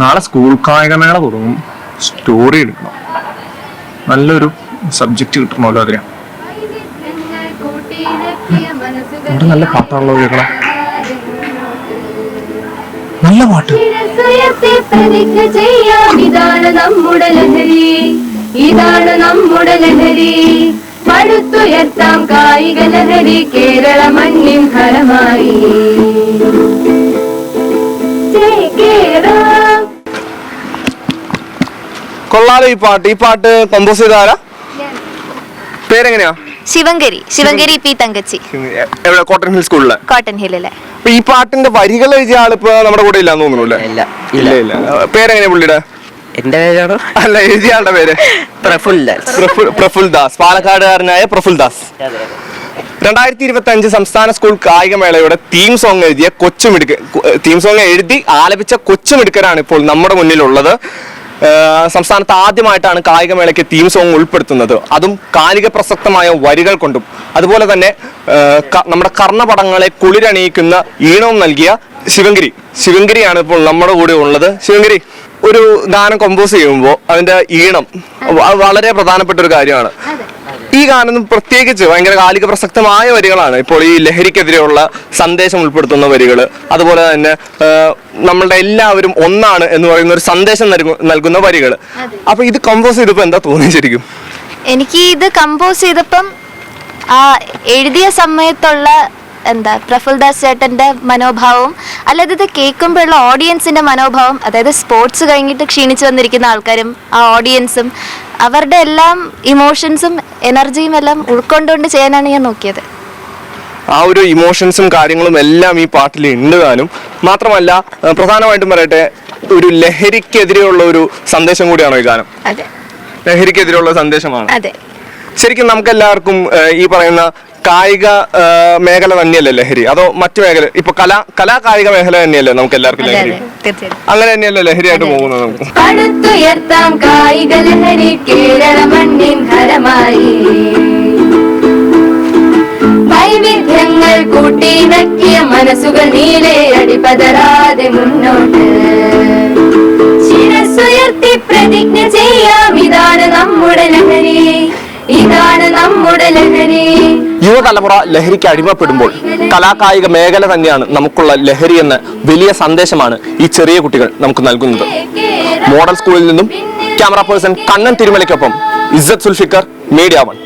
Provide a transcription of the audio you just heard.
നാളെ സ്കൂൾ കായികമേള തുടങ്ങും. സ്റ്റോറി എടുക്കണം. നല്ലൊരു സബ്ജക്റ്റ് കിട്ടണമല്ലോ അതിന്. ഇവിടെ നല്ല പാട്ടാണല്ലോ കേൾക്കണം. നല്ല പാട്ട്. ഇതാണ് നമ്മുടെ ലഹരി ഇതാണ് നമ്മുടെ ലഹരി. പടുത്തുയർത്താം കായിക ലഹരി കേരള മണ്ണിൻ ഫലമായി. കൊള്ളാലോ ഈ പാട്ട്. ഈ പാട്ട് കമ്പോസ് ചെയ്ത ആരാ പേരെങ്ങനെയാ? ശിവങ്കരി. ശിവങ്കരി പി തങ്കച്ചി. എവിടെ? കോട്ടൺ ഹിൽ സ്കൂളിലെ? കോട്ടൺ ഹില്ലിലെ. അപ്പൊ ഈ പാട്ടിന്റെ വരികൾ എഴുതിയ ആളിപ്പോ നമ്മുടെ കൂടെ ഇല്ലാന്ന് തോന്നുന്നു ഇല്ല ഇല്ല. ഇല്ല പേരെങ്ങനെയാ പുള്ളിയുടെ? എന്റെ പേരാണോ? അല്ല എഴുതിയ ആളുടെ പേര്. പ്രഫുൽ ദാസ്. പ്രഫുൽ ദാസ്. പാലക്കാടുകാരനായ പ്രഫുൽ ദാസ്. രണ്ടായിരത്തി ഇരുപത്തി അഞ്ച് സംസ്ഥാന സ്കൂൾ കായികമേളയുടെ തീം സോങ് എഴുതിയ കൊച്ചുമിടുക്ക് തീം സോങ് എഴുതി ആലപിച്ച കൊച്ചുമിടുക്കരാണ് ഇപ്പോൾ നമ്മുടെ മുന്നിലുള്ളത്. സംസ്ഥാനത്ത് ആദ്യമായിട്ടാണ് കായികമേളയ്ക്ക് തീം സോങ് ഉൾപ്പെടുത്തുന്നത്. അതും കാലിക പ്രസക്തമായ വരികൾ കൊണ്ടും. അതുപോലെ തന്നെ നമ്മുടെ കർണപടങ്ങളെ കുളിരണിയിക്കുന്ന ഈണവും നൽകിയ ശിവങ്കിരി ശിവങ്കിരിയാണ് ഇപ്പോൾ നമ്മുടെ കൂടെ ഉള്ളത്. ശിവങ്കിരി ഒരു ഗാനം കമ്പോസ് ചെയ്യുമ്പോൾ അതിന്റെ ഈണം വളരെ പ്രധാനപ്പെട്ട ഒരു കാര്യമാണ്. ഈ ഗാനം പ്രത്യേകിച്ച് ഭയങ്കര കാലിക പ്രസക്തമായ വരികളാണ്. ഇപ്പോൾ ഈ ലഹരിക്കെതിരെയുള്ള സന്ദേശം ഉൾപ്പെടുത്തുന്ന വരികൾ അതുപോലെ തന്നെ നമ്മളുടെ എല്ലാവരും ഒന്നാണ് എന്ന് പറയുന്ന ഒരു സന്ദേശം നൽകുന്ന വരികൾ അപ്പൊ ഇത് കമ്പോസ് ചെയ്തപ്പോ എന്താ തോന്നി ശരിക്കും? എനിക്ക് ഇത് കമ്പോസ് ചെയ്തപ്പം ആ എഴുതിയ സമയത്തുള്ള എന്താ പ്രഫുൽദാസ് ചേട്ടന്റെ മനോഭാവവും അല്ലാതെ ഇത് കേൾക്കുമ്പോഴുള്ള ഓഡിയൻസിന്റെ മനോഭാവം അതായത് സ്പോർട്സ് കഴിഞ്ഞിട്ട് ക്ഷീണിച്ചു വന്നിരിക്കുന്ന ആൾക്കാരും ആ ഓഡിയൻസും അവരുടെ എല്ലാം ഇമോഷൻസും എനർജിയും എല്ലാം ഉൾക്കൊണ്ടുകൊണ്ട് ചെയ്യാനാണ് ഞാൻ നോക്കിയത്. ആ ഒരു ഇമോഷൻസും കാര്യങ്ങളും എല്ലാം ഈ പാട്ടിൽ ഉണ്ട് താനും. മാത്രമല്ല പ്രധാനമായിട്ടും പറയട്ടെ ഒരു ലഹരിക്കെതിരെയുള്ള ഒരു സന്ദേശം കൂടിയാണോ ഈ ഗാനം? ലഹരിക്കെതിരെയുള്ള സന്ദേശമാണ്. അതെ. ശരിക്കും നമുക്ക് എല്ലാവർക്കും ഈ പറയുന്ന കായിക മേഖല തന്നെയല്ലേ ലഹരി? അതോ മറ്റു മേഖല ഇപ്പൊ കലാ കലാ കായിക മേഖല തന്നെയല്ലേ നമുക്ക് എല്ലാവർക്കും ലഹരി? അങ്ങനെ തന്നെയല്ലേ ലഹരിയായിട്ട് പോകുന്നത് നമുക്ക്? പടുത്തുയർത്താം കായിക ലഹരി കേരള മണ്ണിൻ വൈവിധ്യങ്ങൾ കൂട്ടിയിണക്കിയ മനസ്സുകൾ നീലെ അടിപതരാതെ മുന്നോട്ട്. ശിരസുയർത്തി പ്രതിജ്ഞ ചെയ്യാം ഇതാണ് നമ്മുടെ ലഹരി. ഇതാണ് നമ്മുടെ ലഹരി. യുവതലമുറ ലഹരിക്ക് അടിമപ്പെടുമ്പോൾ കലാകായിക മേഖല തന്നെയാണ് നമുക്കുള്ള ലഹരി എന്ന വലിയ സന്ദേശമാണ് ഈ ചെറിയ കുട്ടികൾ നമുക്ക് നൽകുന്നത്. മോഡൽ സ്കൂളിൽ നിന്നും ക്യാമറ പേഴ്സൺ കണ്ണൻ തിരുമലയ്ക്കൊപ്പം ഇസ്സത്ത് സുൽഫിക്കർ മീഡിയ വൺ.